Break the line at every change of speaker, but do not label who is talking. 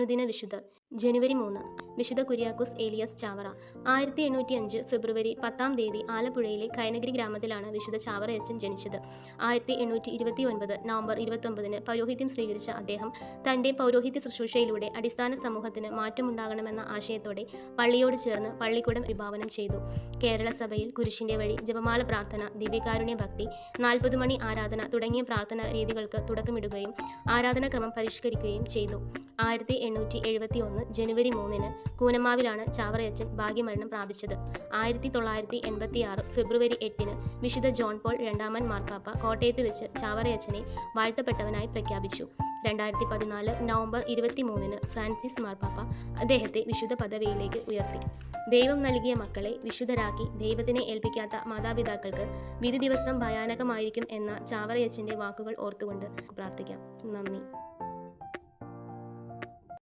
അനുദിന വിശുദ്ധർ ജനുവരി മൂന്ന്. വിശുദ്ധ കുര്യാക്കോസ് ഏലിയസ് ചാവറ. ആയിരത്തി എണ്ണൂറ്റി അഞ്ച് ഫെബ്രുവരി പത്താം തീയതി ആലപ്പുഴയിലെ കൈനഗിരി ഗ്രാമത്തിലാണ് വിശുദ്ധ ചാവറയച്ചൻ ജനിച്ചത്. ആയിരത്തി എണ്ണൂറ്റി ഇരുപത്തി ഒൻപത് നവംബർ ഇരുപത്തൊമ്പതിന് പൗരോഹിത്യം സ്വീകരിച്ച അദ്ദേഹം തന്റെ പൗരോഹിത്യ ശുശ്രൂഷയിലൂടെ അടിസ്ഥാന സമൂഹത്തിന് മാറ്റമുണ്ടാകണമെന്ന ആശയത്തോടെ പള്ളിയോട് ചേർന്ന് പള്ളിക്കൂടം വിഭാവനം ചെയ്തു. കേരള സഭയിൽ കുരിശിന്റെ വഴി ജപമാല പ്രാർത്ഥന ദിവ്യകാരുണ്യ ഭക്തി നാൽപ്പത് മണി ആരാധന തുടങ്ങിയ പ്രാർത്ഥനാ രീതികൾക്ക് തുടക്കമിടുകയും ആരാധനാക്രമം പരിഷ്കരിക്കുകയും ചെയ്തു. ആയിരത്തി എണ്ണൂറ്റി എഴുപത്തി ഒന്ന് ജനുവരി മൂന്നിന് കൂനമാവിലാണ് ചാവറയച്ചൻ ഭാഗ്യമരണം പ്രാപിച്ചത്. ആയിരത്തി തൊള്ളായിരത്തി എൺപത്തി ആറ് ഫെബ്രുവരി എട്ടിന് വിശുദ്ധ ജോൺ പോൾ രണ്ടാമൻ മാർപ്പാപ്പ കോട്ടയത്ത് വെച്ച് ചാവറയച്ചനെ വാഴ്ത്തപ്പെട്ടവനായി പ്രഖ്യാപിച്ചു. രണ്ടായിരത്തി പതിനാല് നവംബർ ഇരുപത്തി മൂന്നിന് ഫ്രാൻസിസ് മാർപ്പാപ്പ അദ്ദേഹത്തെ വിശുദ്ധ പദവിയിലേക്ക് ഉയർത്തി. ദൈവം നൽകിയ മക്കളെ വിശുദ്ധരാക്കി ദൈവത്തിനെ ഏൽപ്പിക്കാത്ത മാതാപിതാക്കൾക്ക് വിധി ദിവസം ഭയാനകമായിരിക്കും എന്ന ചാവറയച്ചന്റെ വാക്കുകൾ ഓർത്തുകൊണ്ട് പ്രാർത്ഥിക്കാം. നന്ദി.